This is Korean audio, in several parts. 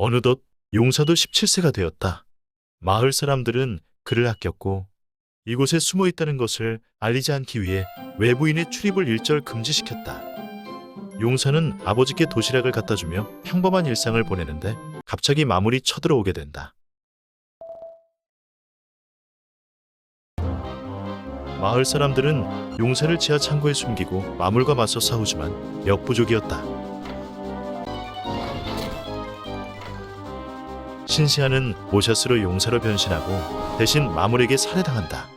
어느덧 용사도 17세가 되었다. 마을 사람들은 그를 아꼈고 이곳에 숨어 있다는 것을 알리지 않기 위해 외부인의 출입을 일절 금지시켰다. 용사는 아버지께 도시락을 갖다 주며 평범한 일상을 보내는데 갑자기 마물이 쳐들어오게 된다. 마을 사람들은 용사를 지하 창고에 숨기고 마물과 맞서 싸우지만 역부족이었다. 신시아는 모샤스로 용사로 변신하고 대신 마물에게 살해당한다.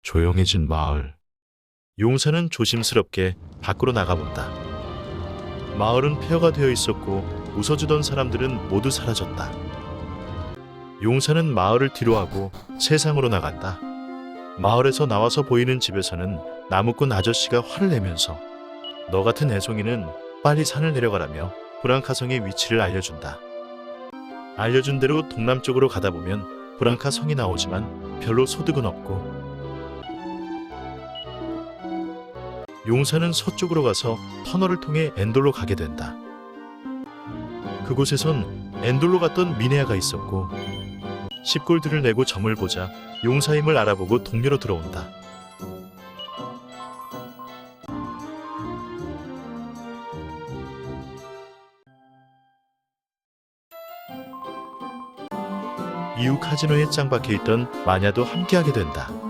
조용해진 마을. 용사는 조심스럽게 밖으로 나가본다. 마을은 폐허가 되어 있었고 웃어주던 사람들은 모두 사라졌다. 용사는 마을을 뒤로하고 세상으로 나간다. 마을에서 나와서 보이는 집에서는 나무꾼 아저씨가 화를 내면서 너 같은 애송이는 빨리 산을 내려가라며 브랑카성의 위치를 알려준다. 알려준 대로 동남쪽으로 가다 보면 브랑카 성이 나오지만 별로 소득은 없고 용사는 서쪽으로 가서 터널을 통해 엔돌로 가게 된다. 그곳에선 엔돌로 갔던 미네아가 있었고 10골드를 내고 점을 보자 용사임을 알아보고 동료로 들어온다. 이후 카지노에 짱 박혀 있던 마냐도 함께하게 된다.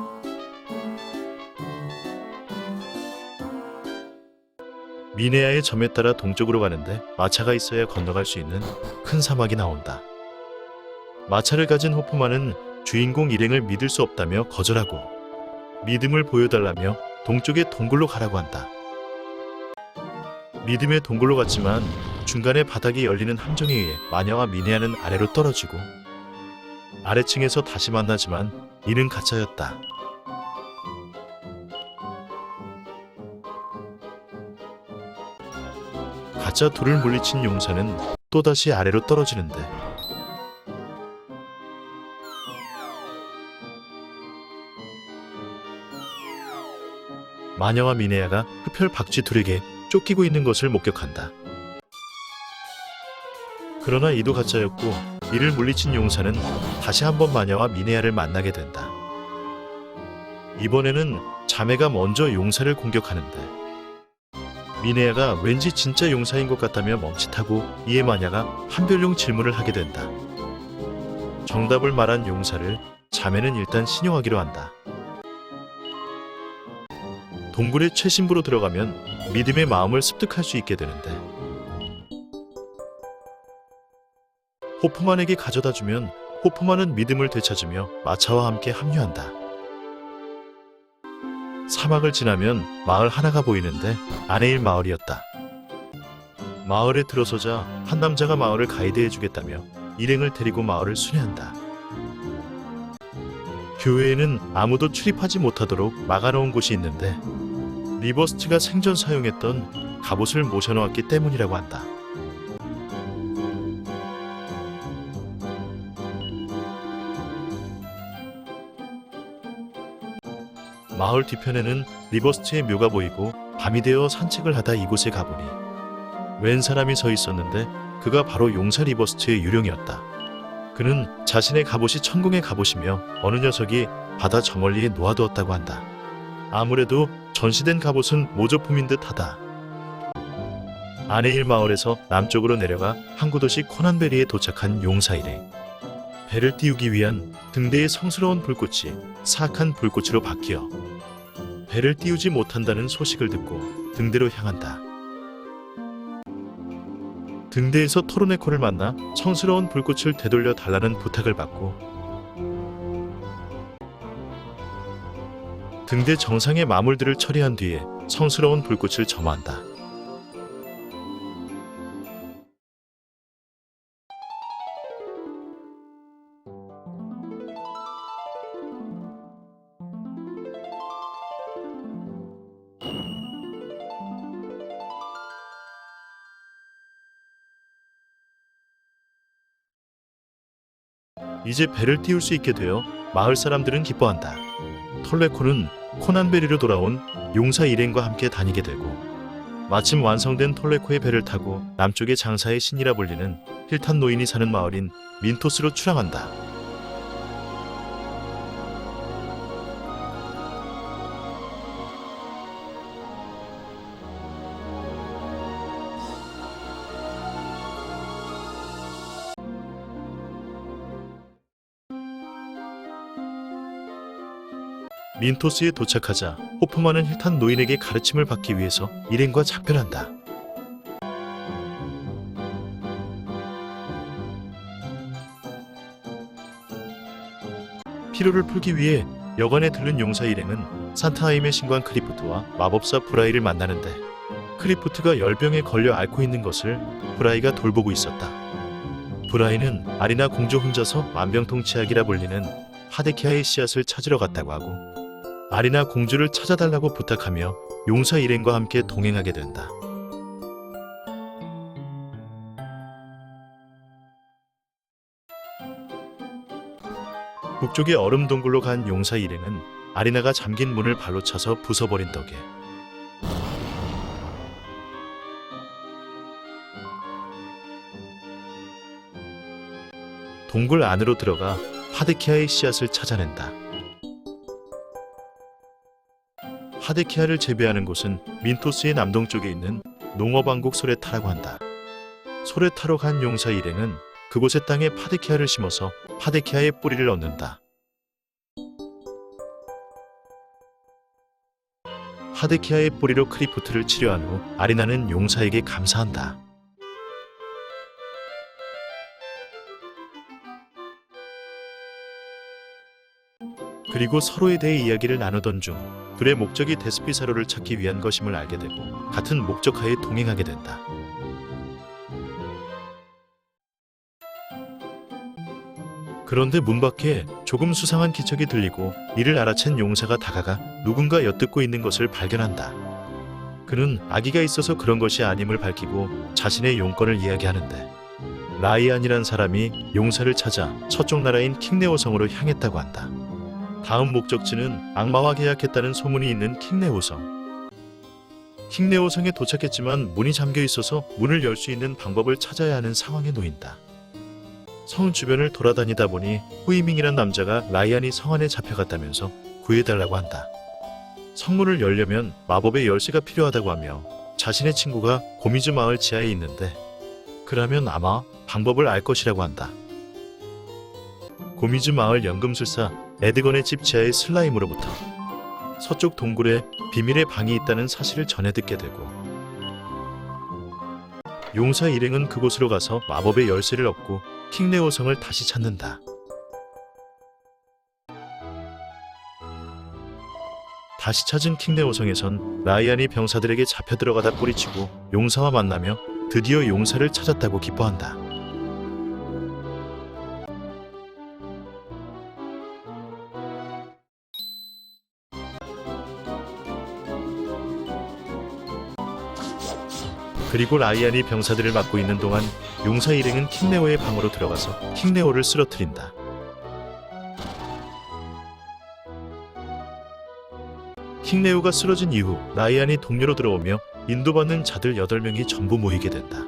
미네아의 점에 따라 동쪽으로 가는데 마차가 있어야 건너갈 수 있는 큰 사막이 나온다. 마차를 가진 호프만은 주인공 일행을 믿을 수 없다며 거절하고 믿음을 보여달라며 동쪽의 동굴로 가라고 한다. 믿음의 동굴로 갔지만 중간에 바닥이 열리는 함정에 의해 마녀와 미네아는 아래로 떨어지고 아래층에서 다시 만나지만 이는 가짜였다. 가짜 둘을 물리친 용사는 또다시 아래로 떨어지는데 마녀와 미네아가 흡혈 박쥐 둘에게 쫓기고 있는 것을 목격한다. 그러나 이도 가짜였고 이를 물리친 용사는 다시 한번 마녀와 미네아를 만나게 된다. 이번에는 자매가 먼저 용사를 공격하는데 미네아가 왠지 진짜 용사인 것 같다며 멈칫하고 이에 마녀가 한별용 질문을 하게 된다. 정답을 말한 용사를 자매는 일단 신용하기로 한다. 동굴의 최신부로 들어가면 믿음의 마음을 습득할 수 있게 되는데 호프만에게 가져다 주면 호프만은 믿음을 되찾으며 마차와 함께 합류한다. 사막을 지나면 마을 하나가 보이는데 아내일 마을이었다. 마을에 들어서자 한 남자가 마을을 가이드해 주겠다며 일행을 데리고 마을을 순회한다. 교회에는 아무도 출입하지 못하도록 막아놓은 곳이 있는데 리버스트가 생전 사용했던 갑옷을 모셔놓았기 때문이라고 한다. 마을 뒤편에는 리버스트의 묘가 보이고 밤이 되어 산책을 하다 이곳에 가보니 웬 사람이 서 있었는데 그가 바로 용사 리버스트의 유령이었다. 그는 자신의 갑옷이 천궁의 갑옷이며 어느 녀석이 바다 저 멀리에 놓아두었다고 한다. 아무래도 전시된 갑옷은 모조품인 듯하다. 아내일 마을에서 남쪽으로 내려가 항구 도시 코난베리에 도착한 용사 일행. 배를 띄우기 위한 등대의 성스러운 불꽃이 사악한 불꽃으로 바뀌어 배를 띄우지 못한다는 소식을 듣고 등대로 향한다. 등대에서 토르네코를 만나 성스러운 불꽃을 되돌려 달라는 부탁을 받고 등대 정상의 마물들을 처리한 뒤에 성스러운 불꽃을 점화한다. 이제 배를 띄울 수 있게 되어 마을 사람들은 기뻐한다. 톨레코는 코난베리로 돌아온 용사 일행과 함께 다니게 되고 마침 완성된 톨레코의 배를 타고 남쪽의 장사의 신이라 불리는 힐탄 노인이 사는 마을인 민토스로 출항한다. 민토스에 도착하자 호프만은 힐탄 노인에게 가르침을 받기 위해서 일행과 작별한다. 피로를 풀기 위해 여관에 들른 용사 일행은 산타하임의 신관 크리프트와 마법사 브라이를 만나는데 크리프트가 열병에 걸려 앓고 있는 것을 브라이가 돌보고 있었다. 브라이는 아리나 공주 혼자서 만병통치약이라 불리는 하데키아의 씨앗을 찾으러 갔다고 하고 아리나 공주를 찾아달라고 부탁하며 용사 일행과 함께 동행하게 된다. 북쪽의 얼음 동굴로 간 용사 일행은 아리나가 잠긴 문을 발로 차서 부숴버린 덕에 동굴 안으로 들어가 하데키아의 씨앗을 찾아낸다. 하데키아를 재배하는 곳은 민토스의 남동쪽에 있는 농업왕국 소레타라고 한다. 소레타로 간 용사 일행은 그곳의 땅에 파데키아를 심어서 파데키아의 뿌리를 얻는다. 하데키아의 뿌리로 크리프트를 치료한 후 아리나는 용사에게 감사한다. 그리고 서로에 대해 이야기를 나누던 중 둘의 목적이 데스피사로를 찾기 위한 것임을 알게 되고 같은 목적하에 동행하게 된다. 그런데 문 밖에 조금 수상한 기척이 들리고 이를 알아챈 용사가 다가가 누군가 엿듣고 있는 것을 발견한다. 그는 아기가 있어서 그런 것이 아님을 밝히고 자신의 용건을 이야기하는데 라이안이란 사람이 용사를 찾아 서쪽 나라인 킹네오 성으로 향했다고 한다. 다음 목적지는 악마와 계약했다는 소문이 있는 킹네오성. 킹네오성에 도착했지만 문이 잠겨 있어서 문을 열 수 있는 방법을 찾아야 하는 상황에 놓인다. 성 주변을 돌아다니다 보니 후이밍이란 남자가 라이안이 성 안에 잡혀갔다면서 구해달라고 한다. 성문을 열려면 마법의 열쇠가 필요하다고 하며 자신의 친구가 고미즈 마을 지하에 있는데 그러면 아마 방법을 알 것이라고 한다. 고미즈 마을 연금술사 에드건의 집 지하의 슬라임으로부터 서쪽 동굴에 비밀의 방이 있다는 사실을 전해 듣게 되고 용사 일행은 그곳으로 가서 마법의 열쇠를 얻고 킹네오 성을 다시 찾는다. 다시 찾은 킹네오 성에선 라이안이 병사들에게 잡혀 들어가다 뿌리치고 용사와 만나며 드디어 용사를 찾았다고 기뻐한다. 그리고 라이안이 병사들을 맡고 있는 동안 용사 일행은 킹네오의 방으로 들어가서 킹네오를 쓰러뜨린다. 킹네오가 쓰러진 이후 라이안이 동료로 들어오며 인도받는 자들 8명이 전부 모이게 된다.